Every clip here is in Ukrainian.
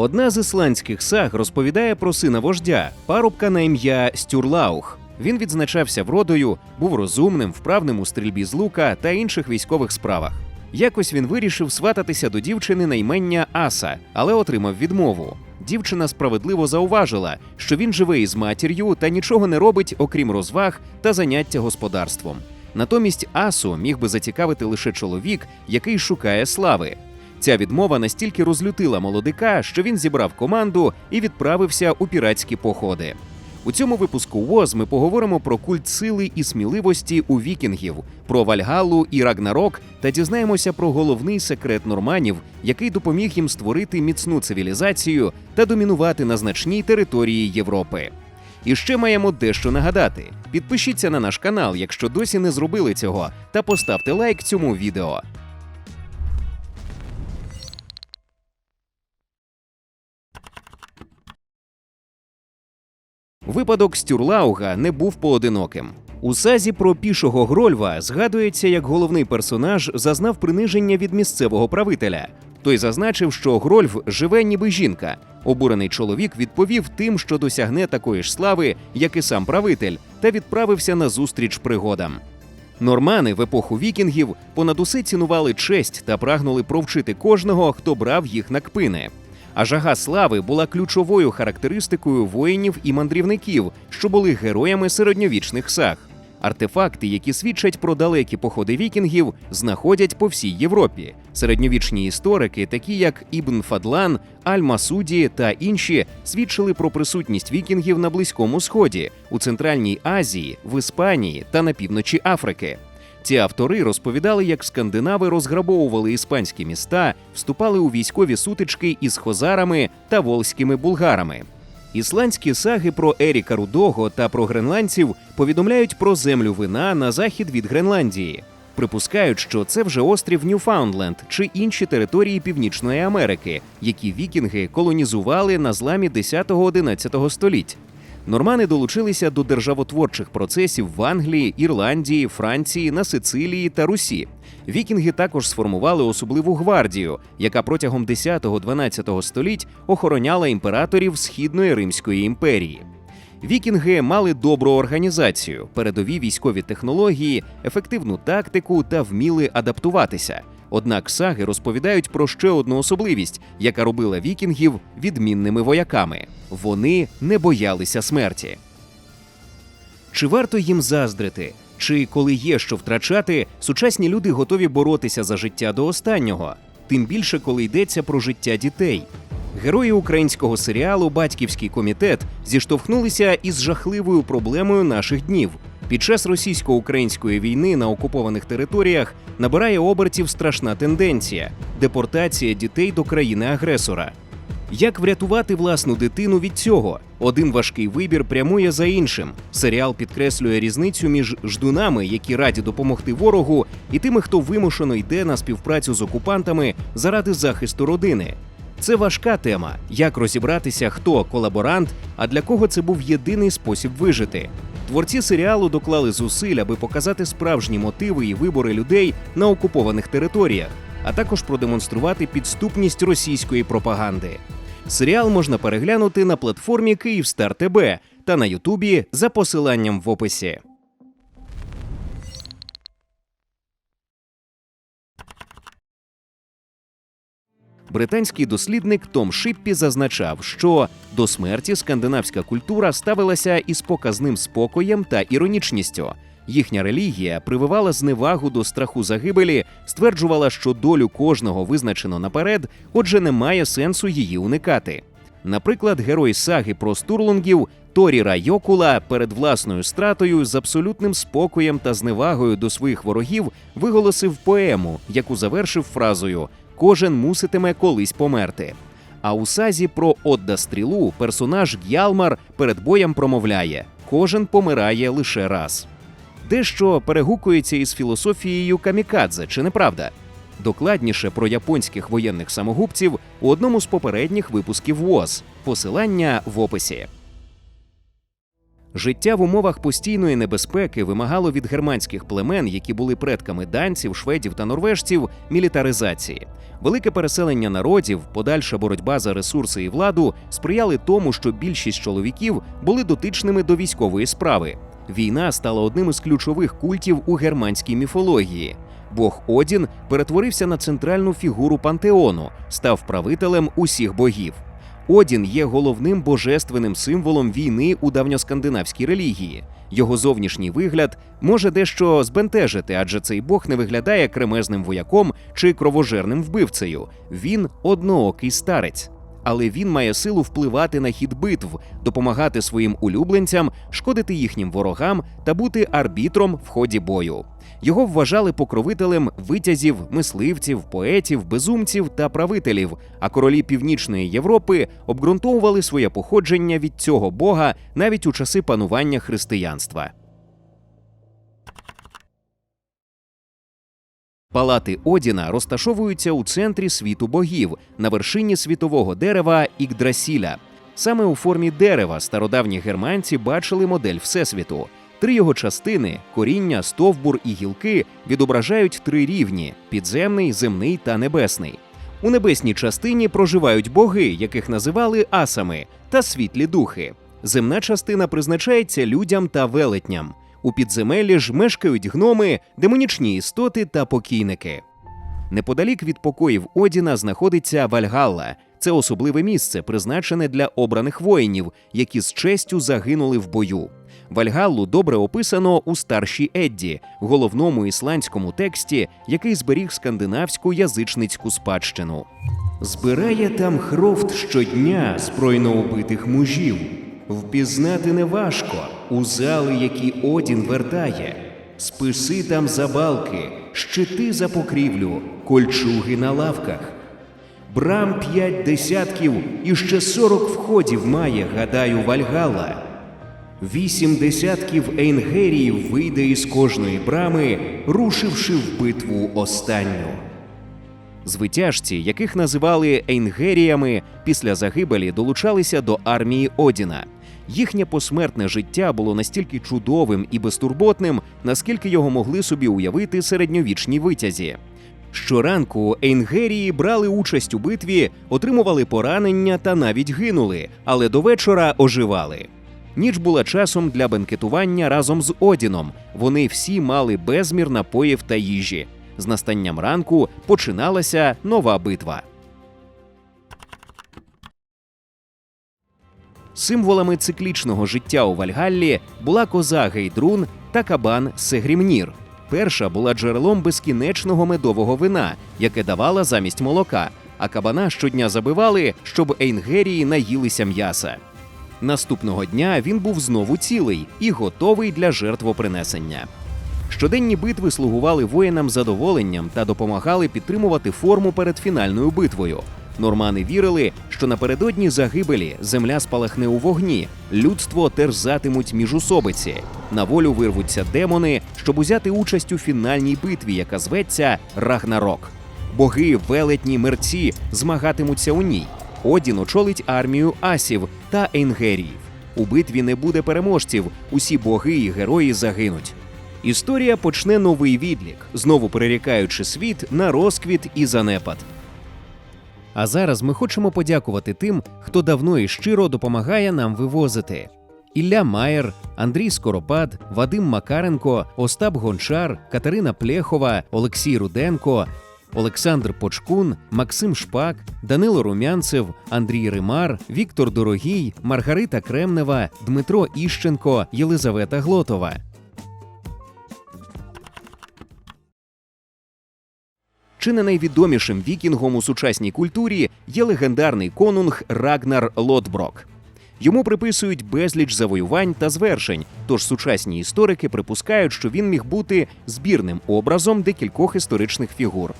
Одна з ісландських саг розповідає про сина вождя, парубка на ім'я Стюрлаух. Він відзначався вродою, був розумним, вправним у стрільбі з лука та інших військових справах. Якось він вирішив свататися до дівчини на імення Аса, але отримав відмову. Дівчина справедливо зауважила, що він живе із матір'ю та нічого не робить, окрім розваг та заняття господарством. Натомість Асу міг би зацікавити лише чоловік, який шукає слави. Ця відмова настільки розлютила молодика, що він зібрав команду і відправився у піратські походи. У цьому випуску ВОЗ ми поговоримо про культ сили і сміливості у вікінгів, про Вальгалу і Рагнарок та дізнаємося про головний секрет норманів, який допоміг їм створити міцну цивілізацію та домінувати на значній території Європи. І ще маємо дещо нагадати: підпишіться на наш канал, якщо досі не зробили цього, та поставте лайк цьому відео. Випадок Стюрлауга не був поодиноким. У сазі про пішого Грольва згадується, як головний персонаж зазнав приниження від місцевого правителя. Той зазначив, що Грольв живе ніби жінка. Обурений чоловік відповів тим, що досягне такої ж слави, як і сам правитель, та відправився на зустріч пригодам. Нормани в епоху вікінгів понад усе цінували честь та прагнули провчити кожного, хто брав їх на кпини. А жага слави була ключовою характеристикою воїнів і мандрівників, що були героями середньовічних саг. Артефакти, які свідчать про далекі походи вікінгів, знаходять по всій Європі. Середньовічні історики, такі як Ібн Фадлан, Аль-Масуді та інші, свідчили про присутність вікінгів на Близькому Сході, у Центральній Азії, в Іспанії та на півночі Африки. Ці автори розповідали, як скандинави розграбовували іспанські міста, вступали у військові сутички із хозарами та волзькими булгарами. Ісландські саги про Еріка Рудого та про гренландців повідомляють про землю вина на захід від Гренландії. Припускають, що це вже острів Ньюфаундленд чи інші території Північної Америки, які вікінги колонізували на зламі 10-11 століть. Нормани долучилися до державотворчих процесів в Англії, Ірландії, Франції, на Сицилії та Русі. Вікінги також сформували особливу гвардію, яка протягом 10-12 століть охороняла імператорів Східної Римської імперії. Вікінги мали добру організацію, передові військові технології, ефективну тактику та вміли адаптуватися. Однак саги розповідають про ще одну особливість, яка робила вікінгів відмінними вояками: вони не боялися смерті. Чи варто їм заздрити? Чи коли є що втрачати, сучасні люди готові боротися за життя до останнього, тим більше коли йдеться про життя дітей. Герої українського серіалу Батьківський комітет зіштовхнулися із жахливою проблемою наших днів. Під час російсько-української війни на окупованих територіях набирає обертів страшна тенденція депортація дітей до країни-агресора. Як врятувати власну дитину від цього? Один важкий вибір прямує за іншим. Серіал підкреслює різницю між ждунами, які раді допомогти ворогу, і тими, хто вимушено йде на співпрацю з окупантами заради захисту родини. Це важка тема, як розібратися, хто колаборант, а для кого це був єдиний спосіб вижити. Творці серіалу доклали зусиль, аби показати справжні мотиви і вибори людей на окупованих територіях, а також продемонструвати підступність російської пропаганди. Серіал можна переглянути на платформі «Київстар.ТБ» та на Ютубі за посиланням в описі. Британський дослідник Том Шиппі зазначав, що до смерті скандинавська культура ставилася із показним спокоєм та іронічністю. Їхня релігія прививала зневагу до страху загибелі, стверджувала, що долю кожного визначено наперед, отже, немає сенсу її уникати. Наприклад, герой саги про стурлунгів Торіра Йокула перед власною стратою з абсолютним спокоєм та зневагою до своїх ворогів виголосив поему, яку завершив фразою Кожен муситиме колись померти. А у сазі про Отда стрілу персонаж Г'ялмар перед боєм промовляє: кожен помирає лише раз. Дещо перегукується із філософією камікадзе, чи не правда? Докладніше про японських воєнних самогубців у одному з попередніх випусків ВОЗ. Посилання в описі. Життя в умовах постійної небезпеки вимагало від германських племен, які були предками данців, шведів та норвежців, мілітаризації. Велике переселення народів, подальша боротьба за ресурси і владу сприяли тому, що більшість чоловіків були дотичними до військової справи. Війна стала одним із ключових культів у германській міфології. Бог Одін перетворився на центральну фігуру пантеону, став правителем усіх богів. Одін є головним божественним символом війни у давньоскандинавській релігії. Його зовнішній вигляд може дещо збентежити, адже цей бог не виглядає кремезним вояком чи кровожерним вбивцею. Він одноокий старець. Але він має силу впливати на хід битв, допомагати своїм улюбленцям, шкодити їхнім ворогам та бути арбітром в ході бою. Його вважали покровителем витязів, мисливців, поетів, безумців та правителів. А королі північної Європи обґрунтовували своє походження від цього бога навіть у часи панування християнства. Палати Одіна розташовуються у центрі світу богів на вершині світового дерева Ікдрасіля. Саме у формі дерева стародавні германці бачили модель Всесвіту. Три його частини коріння, стовбур і гілки відображають три рівні: підземний, земний та небесний. У небесній частині проживають боги, яких називали асами, та світлі духи. Земна частина призначається людям та велетням. У підземеллі ж мешкають гноми, демонічні істоти та покійники. Неподалік від покоїв Одіна знаходиться Вальгалла. Це особливе місце, призначене для обраних воїнів, які з честю загинули в бою. Вальгаллу добре описано у старшій Едді, головному ісландському тексті, який зберіг скандинавську язичницьку спадщину. Збирає там хрофт щодня збройно убитих мужів. Впізнати неважко у зали, які Одін вертає. Списи там забалки, щити за покрівлю, кольчуги на лавках. Брам п'ять десятків і ще сорок входів має, гадаю, Вальгала. Вісім десятків ейнгеріїв вийде із кожної брами, рушивши в битву останню. Звитяжці, яких називали ейнгеріями, після загибелі долучалися до армії Одіна. Їхнє посмертне життя було настільки чудовим і безтурботним, наскільки його могли собі уявити середньовічні витязі. Щоранку Ейнгерії брали участь у битві, отримували поранення та навіть гинули, але до вечора оживали. Ніч була часом для бенкетування разом з Одіном. Вони всі мали безмір напоїв та їжі. З настанням ранку починалася нова битва. Символами циклічного життя у Вальгаллі була коза Гейдрун та кабан Сегрімнір. Перша була джерелом безкінечного медового вина, яке давала замість молока, а кабана щодня забивали, щоб ейнгерії наїлися м'яса. Наступного дня він був знову цілий і готовий для жертвопринесення. Щоденні битви слугували воїнам задоволенням та допомагали підтримувати форму перед фінальною битвою. Нормани вірили, що напередодні загибелі земля спалахне у вогні, людство терзатимуть міжусобиці. На волю вирвуться демони, щоб узяти участь у фінальній битві, яка зветься Рагнарок. Боги, велетні, мерці змагатимуться у ній. Одін очолить армію асів та ейнгеріїв. У битві не буде переможців, усі боги і герої загинуть. Історія почне новий відлік, знову перерікаючи світ на розквіт і занепад. А зараз ми хочемо подякувати тим, хто давно і щиро допомагає нам вивозити. Ілля Маєр, Андрій Скоропад, Вадим Макаренко, Остап Гончар, Катерина Плєхова, Олексій Руденко, Олександр Почкун, Максим Шпак, Данило Румянцев, Андрій Римар, Віктор Дорогій, Маргарита Кремнева, Дмитро Іщенко, Єлизавета Глотова. Чи не найвідомішим вікінгом у сучасній культурі є легендарний конунг Рагнар Лотброк. Йому приписують безліч завоювань та звершень, тож сучасні історики припускають, що він міг бути збірним образом декількох історичних фігур.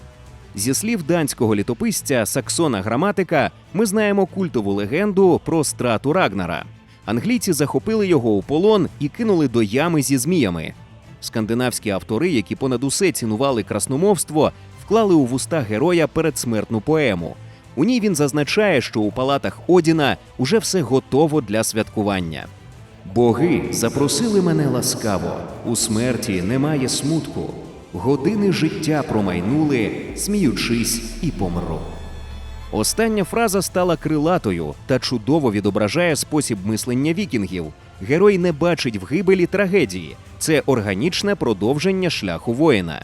Зі слів данського літописця Саксона Граматика, ми знаємо культову легенду про страту Рагнара. Англійці захопили його у полон і кинули до ями зі зміями. Скандинавські автори, які понад усе цінували красномовство, вклали у вуста героя передсмертну поему. У ній він зазначає, що у палатах Одіна уже все готово для святкування. Боги запросили мене ласкаво, у смерті немає смутку. Години життя промайнули, сміючись, і помру. Остання фраза стала крилатою та чудово відображає спосіб мислення вікінгів. Герой не бачить в гибелі трагедії. Це органічне продовження шляху воїна.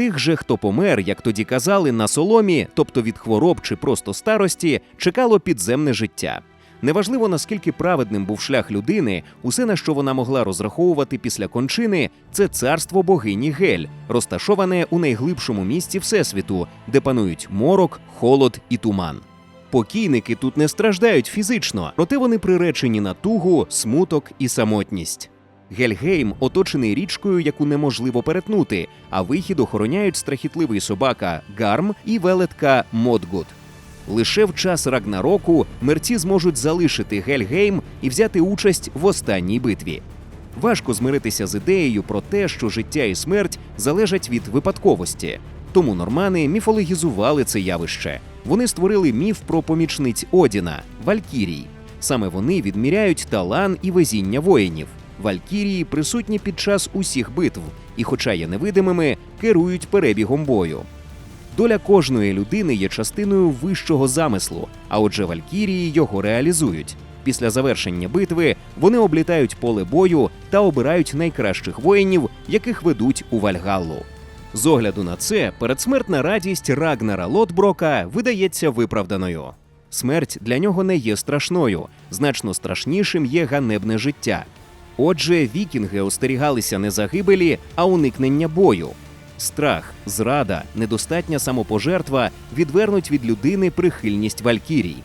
Тих же, хто помер, як тоді казали, на соломі, тобто від хвороб чи просто старості, чекало підземне життя. Неважливо наскільки праведним був шлях людини, усе на що вона могла розраховувати після кончини, це царство богині Гель, розташоване у найглибшому місці всесвіту, де панують морок, холод і туман. Покійники тут не страждають фізично, проте вони приречені на тугу, смуток і самотність. Гельгейм оточений річкою, яку неможливо перетнути, а вихід охороняють страхітливий собака Гарм і велетка Модгут. Лише в час Рагнароку мерці зможуть залишити Гельгейм і взяти участь в останній битві. Важко змиритися з ідеєю про те, що життя і смерть залежать від випадковості. Тому нормани міфологізували це явище. Вони створили міф про помічниць Одіна Валькірій. Саме вони відміряють талан і везіння воїнів. Валькірії присутні під час усіх битв, і, хоча є невидимими, керують перебігом бою. Доля кожної людини є частиною вищого замислу, а отже, валькірії його реалізують. Після завершення битви вони облітають поле бою та обирають найкращих воїнів, яких ведуть у Вальгаллу. З огляду на це, передсмертна радість Рагнара Лотброка видається виправданою. Смерть для нього не є страшною, значно страшнішим є ганебне життя. Отже, вікінги остерігалися не загибелі, а уникнення бою. Страх, зрада, недостатня самопожертва відвернуть від людини прихильність валькірій.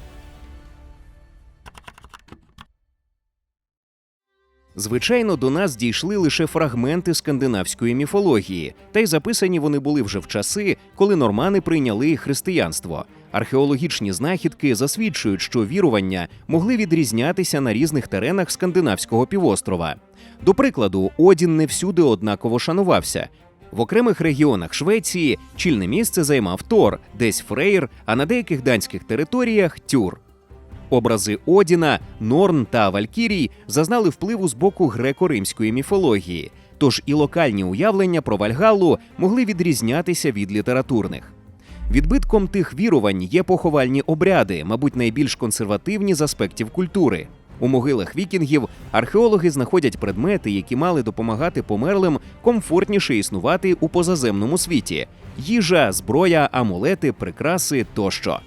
Звичайно, до нас дійшли лише фрагменти скандинавської міфології, та й записані вони були вже в часи, коли нормани прийняли християнство. Археологічні знахідки засвідчують, що вірування могли відрізнятися на різних теренах скандинавського півострова. До прикладу, Одін не всюди однаково шанувався. В окремих регіонах Швеції чільне місце займав Тор, десь Фрейр, а на деяких данських територіях Тюр. Образи Одіна, Норн та Валькірій зазнали впливу з боку греко-римської міфології, тож і локальні уявлення про Вальгаллу могли відрізнятися від літературних. Відбитком тих вірувань є поховальні обряди, мабуть, найбільш консервативні з аспектів культури. У могилах вікінгів археологи знаходять предмети, які мали допомагати померлим комфортніше існувати у позаземному світі: їжа, зброя, амулети, прикраси тощо.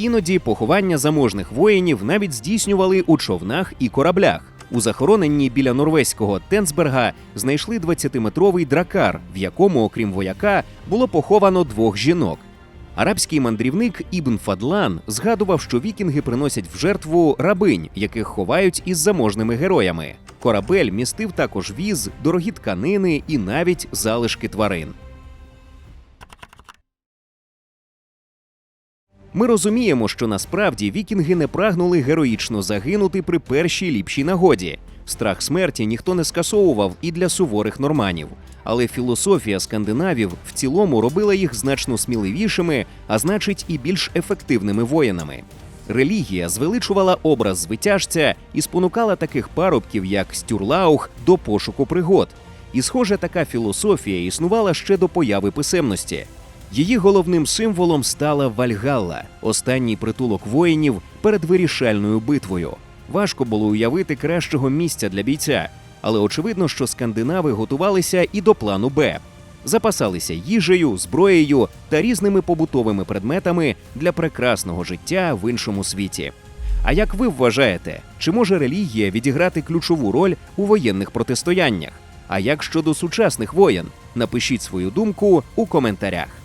Іноді поховання заможних воїнів навіть здійснювали у човнах і кораблях. У захороненні біля норвезького Тенсберга знайшли 20-метровий дракар, в якому, окрім вояка, було поховано двох жінок. Арабський мандрівник Ібн Фадлан згадував, що вікінги приносять в жертву рабинь, яких ховають із заможними героями. Корабель містив також віз, дорогі тканини і навіть залишки тварин. Ми розуміємо, що насправді вікінги не прагнули героїчно загинути при першій ліпшій нагоді. Страх смерті ніхто не скасовував і для суворих норманів. Але філософія скандинавів в цілому робила їх значно сміливішими, а значить, і більш ефективними воїнами. Релігія звеличувала образ звитяжця і спонукала таких парубків, як Стюрлаух, до пошуку пригод. І, схоже, така філософія існувала ще до появи писемності. Її головним символом стала Вальгалла, останній притулок воїнів перед вирішальною битвою. Важко було уявити кращого місця для бійця, але очевидно, що скандинави готувалися і до плану Б. Запасалися їжею, зброєю та різними побутовими предметами для прекрасного життя в іншому світі. А як ви вважаєте, чи може релігія відіграти ключову роль у воєнних протистояннях? А як щодо сучасних воєн? Напишіть свою думку у коментарях.